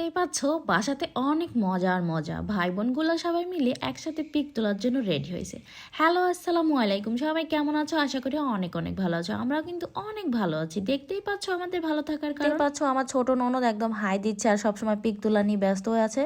দেখতেই পাচ্ছ বাসাতে অনেক মজার মজা। ভাই বোনগুলো সবাই মিলে একসাথে পিক তোলার জন্য রেডি হয়েছে। হ্যালো আসসালামু আলাইকুম। সবাই কেমন আছো? আশা করি অনেক অনেক ভালো আছো। আমরা কিন্তু অনেক ভালো আছি। দেখতেই পাচ্ছ আমাদের ভালো থাকার কারণ? পাচ্ছ আমার ছোট ননদ একদম হাই দিচ্ছে আর সবসময় পিক তোলা নিয়ে ব্যস্ত হয়ে আছে।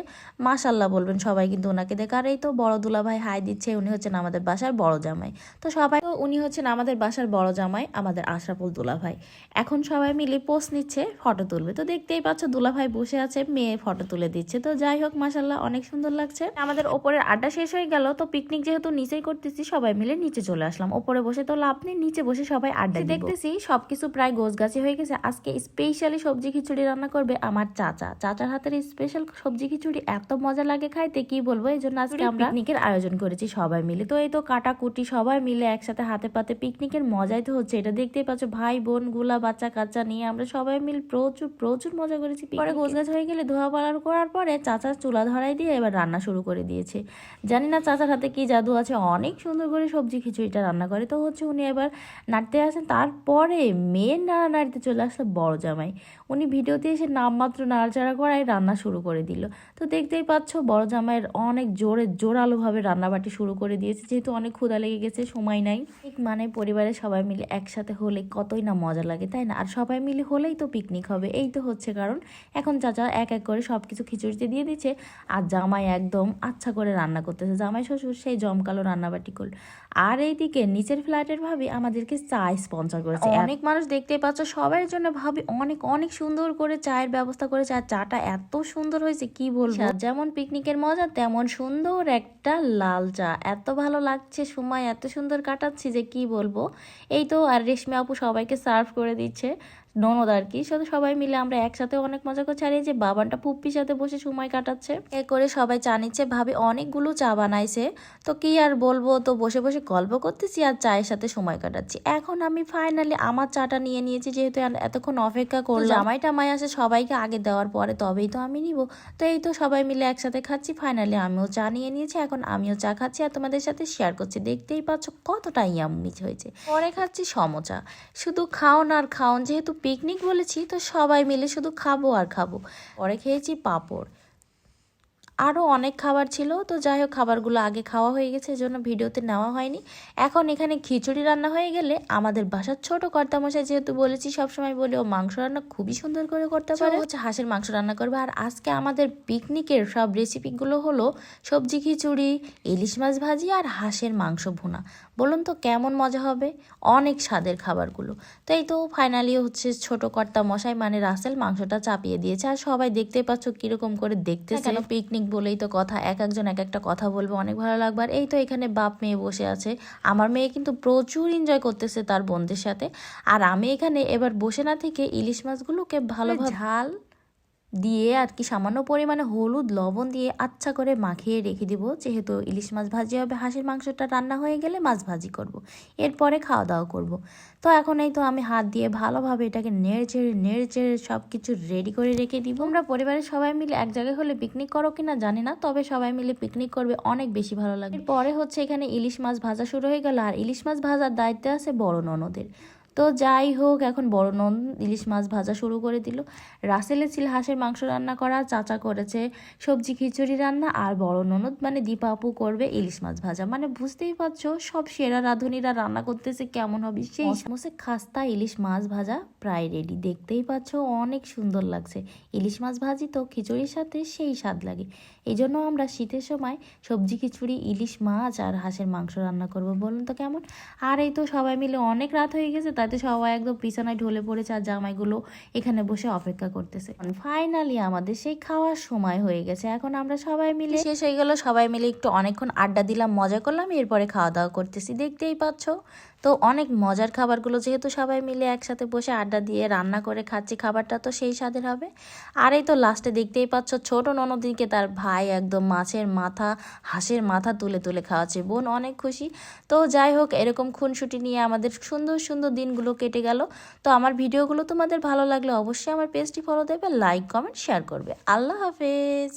মাশাল্লাহ বলবেন সবাই কিন্তু ওনাকে দেখ। আর এই তো বড় দুলা ভাই হাই দিচ্ছে উনি হচ্ছেন আমাদের বাসার বড় জামাই। তো সবাই তো উনি হচ্ছেন আমাদের বাসার বড় জামাই আমাদের আশরাফুল দুলা ভাই এখন সবাই মিলে পোস্ট নিচ্ছে ফটো তুলবে। তো দেখতেই পাচ্ছ দুলা ভাই বসে আছে মেয়ে ফটো তুলে দিচ্ছে। তো যাই হোক মাসাল্লাহ অনেক সুন্দর লাগছে। আমাদের ওপরের আড্ডা শেষ হয়ে গেল তো পিকনিক যেহেতু নিচেই করতেছি সবাই মিলে নিচে চলে আসলাম। ওপরে বসে তো লাভ নেই নিচে বসে সবাই আড্ডা দেখতেছি সবকিছু প্রায় গোছগাছি হয়ে গেছে। আজকে স্পেশালি সবজি খিচুড়ি রান্না করবে আমার চাচা। চাচার হাতের স্পেশাল সবজি খিচুড়ি এত মজা লাগে খাইতে কি বলব? এই জন্য আজকে আমরা পিকনিকের আয়োজন করেছি সবাই মিলে। তো এই তো কাটাকুটি সবাই মিলে একসাথে হাতে পাতে পিকনিকের মজাই তো হচ্ছে এটা। দেখতেই পাচ্ছ ভাই বোনগুলা বাচ্চা কাচ্চা নিয়ে আমরা সবাই মিলে প্রচুর প্রচুর মজা করেছি পরে গোছগাছ হয়ে গেলে ধোয়া পালার করার পরে চাচার চুলা ধরাই দিয়ে এবার রান্না শুরু করে দিয়েছে। জানি না চাচার হাতে কি জাদু আছে, অনেক সুন্দর করে সবজি খিচুড়িটা রান্না করে। তো হচ্ছে উনি এবার নাড়তে আসেন, তারপরে মেন নাড়া নাড়িতে চলে আসলো বড় জামাই উনি ভিডিওতে এসে নামমাত্র নাড়াচাড়া করায় রান্না শুরু করে দিল। তো দেখতেই পাচ্ছ বড় জামাইয়ের অনেক জোরে জোরালোভাবে রান্নাবাটি শুরু করে দিয়েছে। যেহেতু অনেক ক্ষুধা লেগে গেছে, সময় নাই। ঠিক মানে পরিবারের সবাই মিলে একসাথে হলে কতই না মজা লাগে, তাই না? আর সবাই মিলে হলেই তো পিকনিক হবে, এই তো হচ্ছে কারণ। এখন চাচা এক এক করে সব কিছু খিচুড়িতে দিয়ে দিচ্ছে। আর জামাই একদম আচ্ছা করে রান্না করতেছে। জামাই শ্বশুর সেই জমকালো রান্নাবাটি করল। আর এইদিকে নিচের ফ্ল্যাটের ভাবি আমাদেরকে চা স্পন্সর করেছে। অনেক মানুষ দেখতে পাচ্ছ সবার জন্য ভাবি অনেক অনেক সুন্দর করে চায়ের ব্যবস্থা করেছে। আর চাটা এত সুন্দর হয়েছে কি বলব? যেমন পিকনিকের মজা তেমন সুন্দর একটা লাল চা। এত ভালো লাগছে সময় এত সুন্দর কাটাচ্ছি যে কি বলব? এই তো আর রেশমি আপু সবাইকে সার্ভ করে দিচ্ছে। ননদ আর কি সাথে সবাই মিলে আমরা একসাথে অনেক মজা করছি। আর এই যে বাবানটা পুপ্পির সাথে বসে সময় কাটাচ্ছে। এ করে সবাই চা নিচ্ছে। ভাবি অনেকগুলো চা বানাইছে। তো কি আর বলব তো বসে বসে গল্প করতেছি আর চায়ের সাথে সময় কাটাচ্ছি। এখন আমি ফাইনালি আমার চাটা নিয়ে নিয়েছি যেহেতু এতক্ষণ অপেক্ষা করলাম। জামাই টামাই আসে সবাইকে আগে দেওয়ার পরে তবেই তো আমি নিব। তো এই তো সবাই মিলে একসাথে খাচ্ছি ফাইনালি আমিও চা নিয়ে নিয়েছি। এখন আমিও চা খাচ্ছি আর তোমাদের সাথে শেয়ার করছি। দেখতেই পাচ্ছ কতটা ইয়াম্মি হয়েছে। পরে খাচ্ছি সমচা। শুধু খাওন আর খাওন যেহেতু পিকনিক বলেছি তো সবাই মিলে শুধু খাব আর খাব। পরে খেয়েছি পাঁপড়। আরও অনেক খাবার ছিল তো যাই হোক খাবারগুলো আগে খাওয়া হয়ে গেছে এজন্য ভিডিওতে নেওয়া হয়নি। এখন এখানে খিচুড়ি রান্না হয়ে গেলে আমাদের বাসার ছোট কর্তামশাই যেহেতু বলেছি সবসময় বলে ও মাংস রান্না খুবই সুন্দর করে করতে পারে। হচ্ছে হাঁসের মাংস রান্না করবে। আর আজকে আমাদের পিকনিকের সব রেসিপিগুলো হলো সবজি খিচুড়ি ইলিশ মাছ ভাজি আর হাঁসের মাংস ভুনা। বলুন তো কেমন মজা হবে? অনেক স্বাদের খাবারগুলো। তো এই তো ফাইনালি হচ্ছে ছোট কর্তা মশাই মানে রাসেল মাংসটা চাপিয়ে দিয়েছে। আর সবাই দেখতে পাচ্ছ কীরকম করে দেখতে কেন? পিকনিক বলেই তো কথা এক একজন এক একটা কথা বলবে অনেক ভালো লাগবে। আর এই তো এখানে বাপ মেয়ে বসে আছে। আমার মেয়ে কিন্তু প্রচুর এনজয় করতেছে তার বোনদের সাথে। আর আমি এখানে এবার বসে না থেকে ইলিশ মাছগুলোকে ভালোভাবে ঝাল। দিয়ে আর কি সামান্য পরিমাণে হলুদ, লবণ দিয়ে আচ্ছা করে মাখিয়ে রেখে দিব যেহেতু ইলিশ মাছ ভাজি হবে, হাঁসের মাংসটা রান্না হয়ে গেলে মাছ ভাজি করব। এরপরে খাওয়া দাওয়া করব। তো এখন এই তো আমি হাত দিয়ে ভালোভাবে এটাকে নেড়ে চেড়ে নেড়ে চেড়ে সব কিছু রেডি করে রেখে দিব আমরা পরিবারের সবাই মিলে এক জায়গায় হলে পিকনিক করো কিনা জানি না, তবে সবাই মিলে পিকনিক করবে, অনেক বেশি ভালো লাগে পরে হচ্ছে এখানে ইলিশ মাছ ভাজা শুরু হয়ে গেল, আর ইলিশ মাছ ভাজার দায়িত্বে আছে বড় ননদের তো যাই হোক এখন বড় নন ইলিশ মাছ ভাজা শুরু করে দিল। রাসেলে ছিল হাঁসের মাংস রান্না করা চাচা করেছে সবজি খিচুড়ি রান্না আর বড় ননদ মানে দীপা আপু করবে ইলিশ মাছ ভাজা। মানে বুঝতেই পারছ সব সেরা রাঁধুনিরা রান্না করতেছে কেমন হবে? সেই সমস্ত খাস্তা ইলিশ মাছ ভাজা প্রায় রেডি দেখতেই পাচ্ছ অনেক সুন্দর লাগছে। ইলিশ মাছ ভাজি তো খিচুড়ির সাথে সেই স্বাদ লাগে। এই জন্য আমরা শীতের সময় সবজি খিচুড়ি ইলিশ মাছ আর হাঁসের মাংস রান্না করব। বলুন তো কেমন? আর এই তো সবাই মিলে অনেক রাত হয়ে গেছে তাতে সবাই একদম বিছানায় ঢলে পড়েছে আর জামাইগুলো এখানে বসে অপেক্ষা করতেছে। ফাইনালি আমাদের সেই খাওয়ার সময় হয়ে গেছে। এখন আমরা সবাই মিলে শেষ হয়ে গেল, সবাই মিলে একটু অনেকক্ষণ আড্ডা দিলাম, মজা করলাম, এরপরে খাওয়া দাওয়া করতেছি। দেখতেই পাচ্ছ? তো অনেক মজার খাবারগুলো, যেহেতু সবাই মিলে একসাথে বসে আড্ডা দিয়ে রান্না করে খাচ্ছি, খাবারটা তো সেই স্বাদের হবে। আর এই তো লাস্টে দেখতেই পাচ্ছ, ছোট ননদিনকে তার ভাই একদম মাছের মাথা, হাঁসের মাথা তুলে তুলে খাওয়াচ্ছে। বোন অনেক খুশি। তো যাই হোক, এরকম খুনসুটি নিয়ে আমাদের সুন্দর সুন্দর দিনগুলো কেটে গেল। তো আমার ভিডিওগুলো তোমাদের ভালো লাগলে অবশ্যই আমার পেজটি ফলো দেবে লাইক কমেন্ট শেয়ার করবে। আল্লাহ হাফেজ।